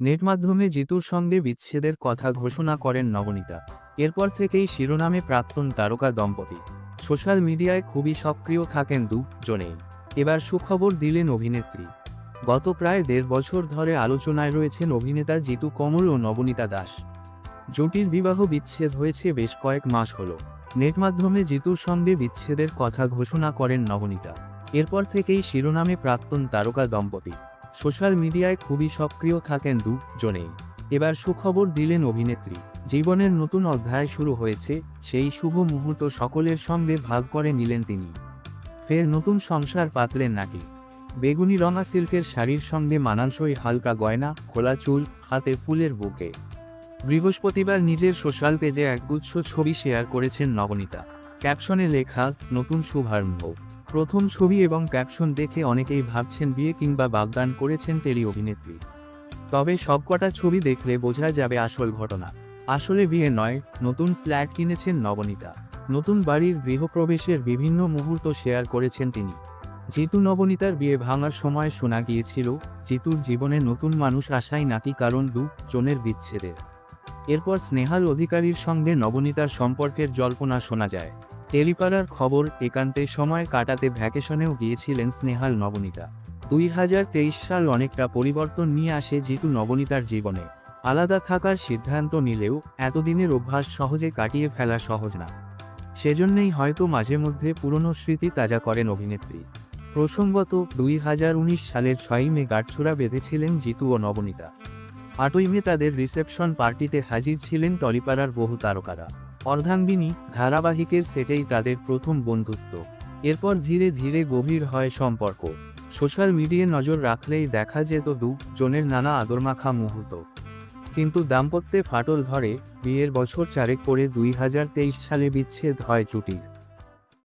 Net মাধ্যমে জিতুর সঙ্গে বিচ্ছেদের কথা ঘোষণা করেন নবনীতা। এরপর থেকেই শিরোনামে প্রাক্তন তারকা দম্পতি। সোশ্যাল মিডিয়ায় খুবই সক্রিয় থাকেন দুজনেই। এবার সুখবর দিলেন অভিনেত্রী। গত প্রায় দেড় বছর ধরে আলোচনায় রয়েছেন অভিনেতা জিতু কমল ও নবনীতা দাস। জটিল বিবাহ বিচ্ছেদ হয়েছে বেশ কয়েক মাস হল। নেট মাধ্যমে জিতুর সঙ্গে বিচ্ছেদের কথা ঘোষণা করেন নবনীতা। এরপর থেকেই শিরোনামে প্রাক্তন তারকা দম্পতি। সোশ্যাল মিডিয়ায় খুবই সক্রিয় থাকেন দুজনেই। এবার সুখবর দিলেন অভিনেত্রী। জীবনের নতুন অধ্যায় শুরু হয়েছে, সেই শুভ মুহূর্ত সকলের সঙ্গে ভাগ করে নিলেন তিনি। ফের নতুন সংসার পাতলেন নাকি? বেগুনি রঙা সিল্কের শাড়ির সঙ্গে মানানসই হালকা গয়না, খোলা চুল, হাতে ফুলের বুকে। বৃহস্পতিবার নিজের সোশ্যাল পেজে একগুচ্ছ ছবি শেয়ার করেছেন নবনীতা। ক্যাপশনে লেখা, নতুন শুভারম্ভ। প্রথম ছবি এবং ক্যাপশন দেখে অনেকেই ভাবছেন বিয়ে কিংবা বাগদান করেছেন টেলি অভিনেত্রী। তবে সবকটা ছবি দেখলে বোঝা যাবে আসল ঘটনা। আসলে বিয়ে নয়, নতুন ফ্ল্যাট কিনেছেন নবনীতা। নতুন বাড়ির গৃহপ্রবেশের বিভিন্ন মুহূর্ত শেয়ার করেছেন তিনি। জিতু নবনীতার বিয়ে ভাঙার সময় শোনা গিয়েছিল, জিতুর জীবনে নতুন মানুষ আসাই নাকি কারণ দু জনের বিচ্ছেদের। এরপর স্নেহাল অধিকারীর সঙ্গে নবনীতার সম্পর্কের জল্পনা শোনা যায়। টেলিপাড়ার খবর একান্তে সময় কাটাতে ভ্যাকেশনেও গিয়েছিলেন স্নেহাল নবনীতা। দুই হাজার তেইশ সাল অনেকটা পরিবর্তন নিয়ে আসে জিতু নবনীতার জীবনে। আলাদা থাকার সিদ্ধান্ত নিলেও এতদিনের অভ্যাস সহজে কাটিয়ে ফেলা সহজ না। সেজন্যই হয়তো মাঝে মধ্যে পুরনো স্মৃতি তাজা করেন অভিনেত্রী। প্রসঙ্গত দুই হাজার উনিশ সালের ছয়ই মে গাঁটছড়া বেঁধেছিলেন জিতু ও নবনীতা। আটই মে তাদের রিসেপশন পার্টিতে হাজির ছিলেন টলিপাড়ার বহু তারকারা। অর্ধাঙ্গিনী ধারাবাহিকের সেটেই তাদের প্রথম বন্ধুত্ব। এরপর ধীরে ধীরে গভীর হয় সম্পর্ক। সোশ্যাল মিডিয়ায় নজর রাখলেই দেখা যেত দুজনের নানা আদরমাখা মুহূর্ত। কিন্তু দাম্পত্যে ফাটল ধরে বিয়ের বছর চারেক পরে দুই হাজার তেইশ সালে বিচ্ছেদ হয় জুটির